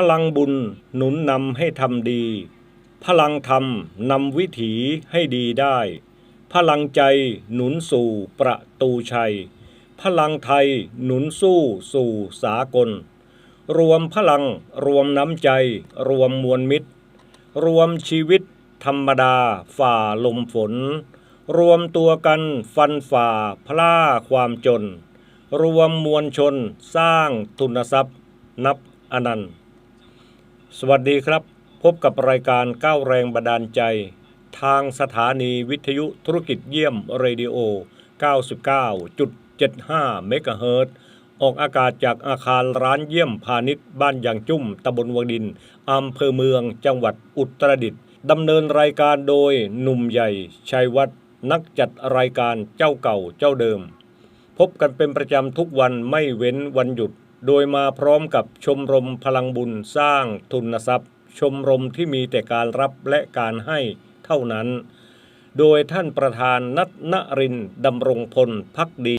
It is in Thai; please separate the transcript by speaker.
Speaker 1: พลังบุญหนุนนำให้ทำดี พลังธรรมนำวิถีให้ดีได้ พลังใจหนุนสู่ประตูชัย พลังไทยหนุนสู้สู่สากล รวมพลังรวมน้ำใจ รวมมวลมิตร รวมชีวิตธรรมดาฝ่าลมฝน รวมตัวกันฟันฝ่าพล่าความจน รวมมวลชนสร้างทุนทรัพย์ นับอนันต์ สวัสดีครับ พบกับรายการก้าวแรงบันดาลใจ ทางสถานีวิทยุธุรกิจเยี่ยมเรดิโอ 99.75 เมกะเฮิรตซ์ออกอากาศจากอาคารร้านเยี่ยมพาณิชย์บ้านยางจุ่มตำบลวังดินอำเภอเมืองจังหวัดอุตรดิตถ์ดำเนินรายการโดยหนุ่มใหญ่ชัยวัฒน์นักจัดรายการเจ้าเก่าเจ้าเดิม พบกันเป็นประจำทุกวันไม่เว้นวันหยุด โดยมาพร้อมกับชมรมพลังบุญสร้างทุนทรัพย์ ชมรมที่มีแต่การรับและการให้เท่านั้น โดยท่านประธานนัทนรินดำรงพลพักดี